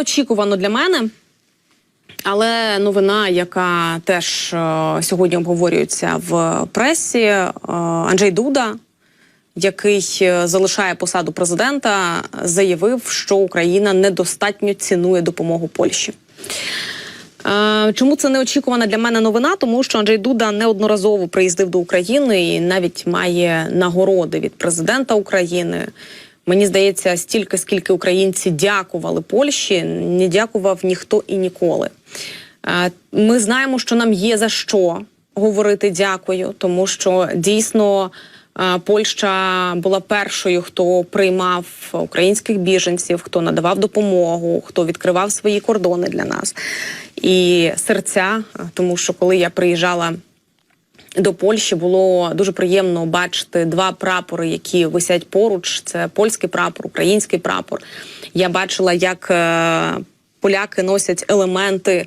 неочікувано для мене. Але новина, яка теж е, сьогодні обговорюється в пресі, е, Анджей Дуда, який е, залишає посаду президента, заявив, що Україна недостатньо цінує допомогу Польщі. Е, Чому це неочікувана для мене новина? Тому що Анджей Дуда неодноразово приїздив до України і навіть має нагороди від президента України. Мені здається, стільки, скільки українці дякували Польщі, не дякував ніхто і ніколи. Е, Ми знаємо, що нам є за що говорити дякую, тому що дійсно е, Польща була першою, хто приймав українських біженців, хто надавав допомогу, хто відкривав свої кордони для нас. І серця, е, тому що коли я приїжджала до Польщі було дуже приємно бачити два прапори, які висять поруч. Це польський прапор, український прапор. Я бачила, як е, поляки носять елементи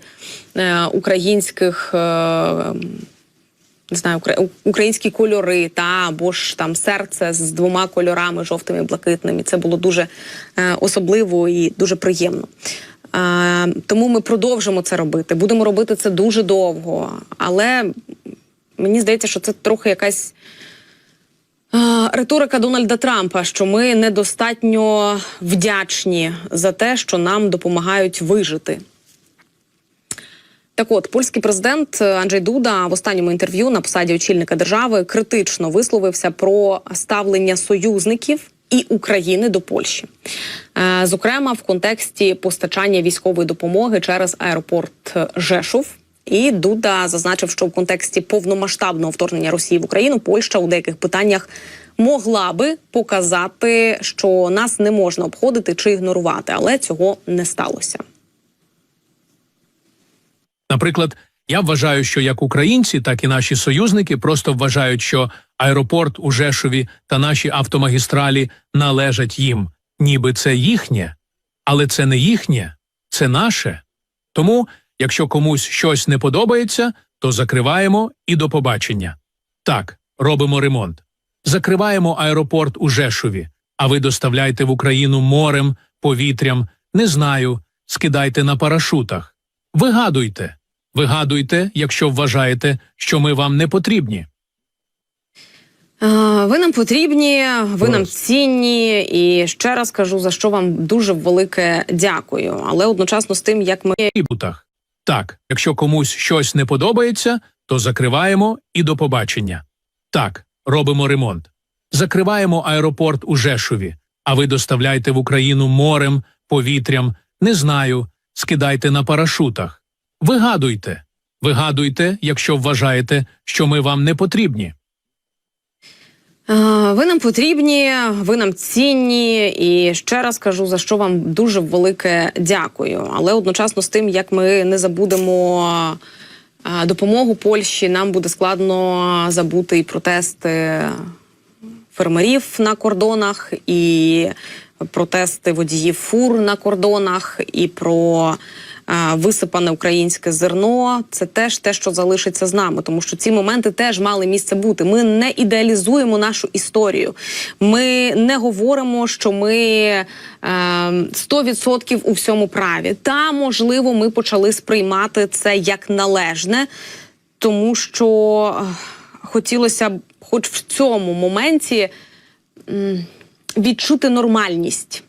е, українських. Е, не знаю, укра- українські кольори, та або ж там серце з двома кольорами, жовтими і блакитними. Це було дуже особливо і дуже приємно. Тому ми продовжимо це робити. Будемо робити це дуже довго. Але мені здається, що це трохи якась е, риторика Дональда Трампа, що ми недостатньо вдячні за те, що нам допомагають вижити. Так от, польський президент Анджей Дуда в останньому інтерв'ю на посаді очільника держави критично висловився про ставлення союзників і України до Польщі, Е, зокрема в контексті постачання військової допомоги через аеропорт Жешув. І Дуда зазначив, що в контексті повномасштабного вторгнення Росії в Україну Польща у деяких питаннях могла би показати, що нас не можна обходити чи ігнорувати, але цього не сталося. Наприклад, я вважаю, що як українці, так і наші союзники просто вважають, що аеропорт у Жешові та наші автомагістралі належать їм, ніби це їхнє, але це не їхнє, це наше. Тому, якщо комусь щось не подобається, то закриваємо і до побачення. Так, робимо ремонт. Закриваємо аеропорт у Жешові, а ви доставляйте в Україну морем, повітрям, не знаю, скидайте на парашутах. Вигадуйте. Вигадуйте, якщо вважаєте, що ми вам не потрібні. Ви нам потрібні, ви нам цінні, і ще раз кажу за що вам дуже велике дякую. Але одночасно з тим, як ми Трибутах. Так, якщо комусь щось не подобається, то закриваємо і до побачення. Так, робимо ремонт. Закриваємо аеропорт у Жешові, а ви доставляйте в Україну морем, повітрям, не знаю, скидайте на парашутах. Вигадуйте. Вигадуйте, якщо вважаєте, що ми вам не потрібні. Ви нам потрібні, ви нам цінні, і ще раз кажу за що вам дуже велике дякую. Але одночасно з тим, як ми не забудемо допомогу Польщі, нам буде складно забути і протести фермерів на кордонах, і протести водіїв фур на кордонах, і про висипане українське зерно. Це теж те, що залишиться з нами, тому що ці моменти теж мали місце бути. Ми не ідеалізуємо нашу історію. Ми не говоримо, що ми е, 100% у всьому праві. Та можливо, ми почали сприймати це як належне, тому що е, хотілося б, хоч в цьому моменті, відчути нормальність,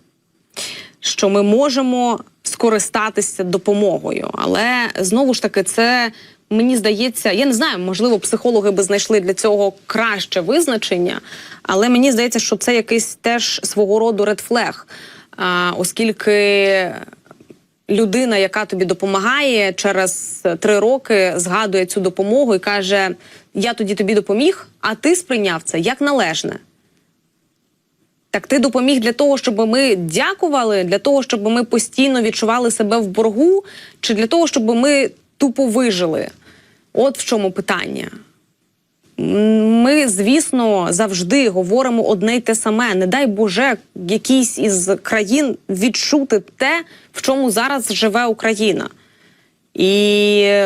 що ми можемо скористатися допомогою. Але знову ж таки, це мені здається, я не знаю, можливо, психологи би знайшли для цього краще визначення, але мені здається, що це якийсь теж свого роду редфлег, оскільки. Людина, яка тобі допомагає, через три роки згадує цю допомогу і каже: Я тоді тобі допоміг, а ти сприйняв це як належне. Так ти допоміг для того, щоб ми дякували, для того, щоб ми постійно відчували себе в боргу, чи для того, щоб ми тупо вижили? От в чому питання. Ми, звісно, завжди говоримо одне й те саме. Не дай Боже, якійсь із країн відчути те, в чому зараз живе Україна. І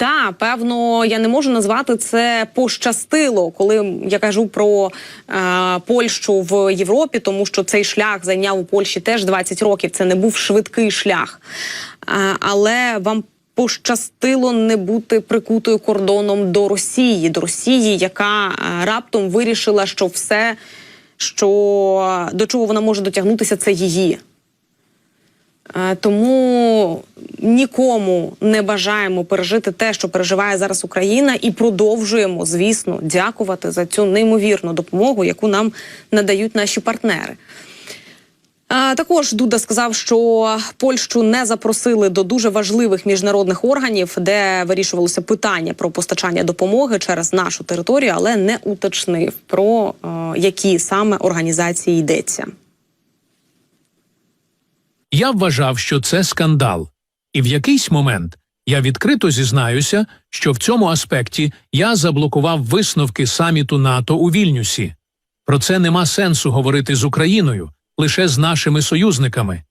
Та певно, я не можу назвати це пощастило, коли я кажу про е, Польщу в Європі, тому що цей шлях зайняв у Польщі теж 20 років. Це не був швидкий шлях. Е, але вам пощастило не бути прикутою кордоном до Росії, до Росії, яка е, раптом вирішила, що все, що до чого вона може дотягнутися, це її. Е, Тому нікому не бажаємо пережити те, що переживає зараз Україна, і продовжуємо, звісно, дякувати за цю неймовірну допомогу, яку нам надають наші партнери. Е, Також Дуда сказав, що Польщу не запросили до дуже важливих міжнародних органів, де вирішувалося питання про постачання допомоги через нашу територію, але не уточнив про е, які саме організації йдеться. Я вважав, що це скандал, і в якийсь момент я відкрито зізнаюся, що в цьому аспекті я заблокував висновки саміту НАТО у Вільнюсі. Про це нема сенсу говорити з Україною, лише з нашими союзниками.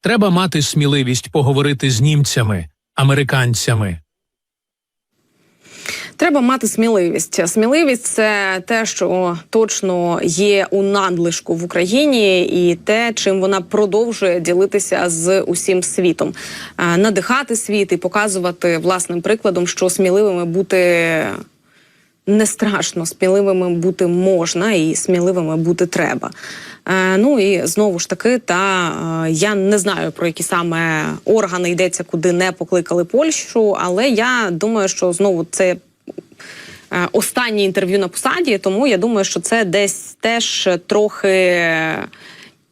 Треба мати сміливість поговорити з німцями, американцями. Треба мати сміливість. Сміливість це те, що точно є у надлишку в Україні, і те, чим вона продовжує ділитися з усім світом, Е, надихати світ і показувати власним прикладом, що сміливими бути не страшно, сміливими бути можна і сміливими бути треба. Е, ну і знову ж таки, та е, я не знаю про які саме органи йдеться, куди не покликали Польщу, але я думаю, що знову це. Е, Останнє інтерв'ю на посаді, тому я думаю, що це десь теж трохи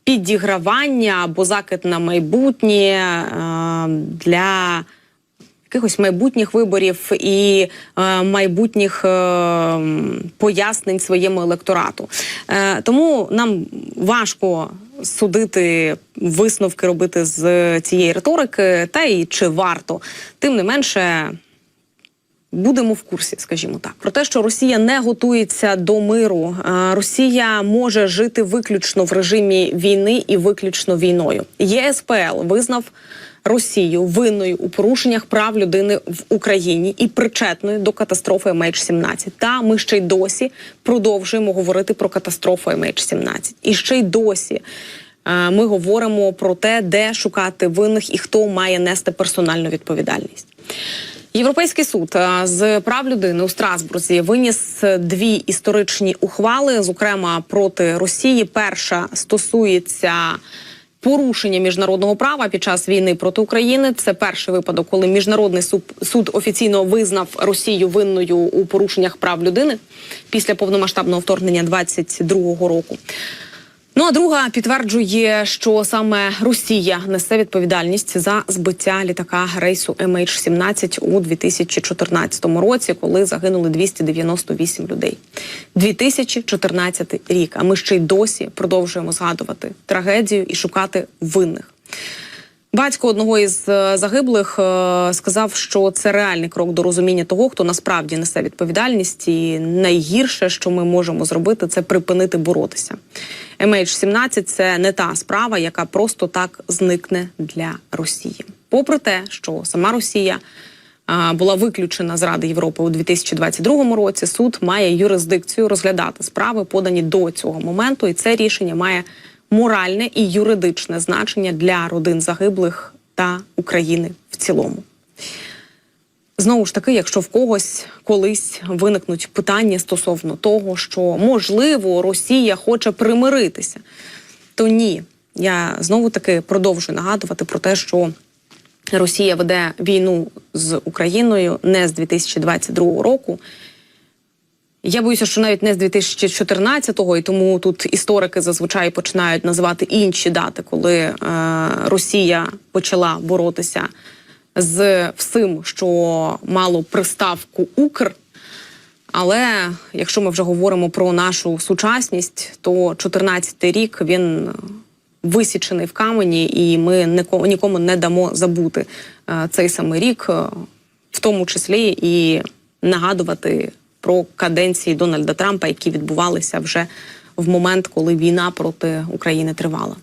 підігравання або закид на майбутнє е, для якихось майбутніх виборів і е, майбутніх пояснень своєму електорату. Тому нам важко судити висновки робити з цієї риторики, та й чи варто. Тим не менше. Будемо в курсі, скажімо так, про те, що Росія не готується до миру. Росія може жити виключно в режимі війни і виключно війною. ЄСПЛ визнав Росію винною у порушеннях прав людини в Україні і причетною до катастрофи MH17. Та ми ще й досі продовжуємо говорити про катастрофу MH17. І ще й досі. Ми говоримо про те, де шукати винних і хто має нести персональну відповідальність. Європейський суд е, з прав людини у Страсбурзі виніс дві історичні ухвали, зокрема проти Росії. Перша стосується порушення міжнародного права під час війни проти України. Це перший випадок, коли міжнародний суд офіційно визнав Росію винною у порушеннях прав людини після повномасштабного вторгнення 22-го року. Ну а друга підтверджує, що саме Росія несе відповідальність за збиття літака рейсу MH17 у 2014 році, коли загинули 298 людей. 2014 рік. А ми ще й досі продовжуємо згадувати трагедію і шукати винних. Батько одного із е, загиблих е, сказав, що це реальний крок до розуміння того, хто насправді несе відповідальність, і найгірше, що ми можемо зробити, це припинити боротися. MH17 – це не та справа, яка просто так зникне для Росії. Попри те, що сама Росія була виключена з Ради Європи у 2022 році. Суд має юрисдикцію розглядати справи, подані до цього моменту, і це рішення має моральне і юридичне значення для родин загиблих та України в цілому. Знову ж таки, якщо в когось колись виникнуть питання стосовно того, що можливо Росія хоче примиритися, то ні. Я знову таки продовжую нагадувати про те, що Росія веде війну з Україною не з 2022 року. Я боюся, що навіть не з 2014-го, і тому тут історики зазвичай починають називати інші дати, коли е, Росія почала боротися з всім, що мало приставку Укр. Але якщо ми вже говоримо про нашу сучасність, то 14-й рік він висічений в камені, і ми нікому, не дамо забути е, цей самий рік, е, в тому числі і нагадувати про каденції Дональда Трампа, які відбувалися вже в момент, коли війна проти України тривала.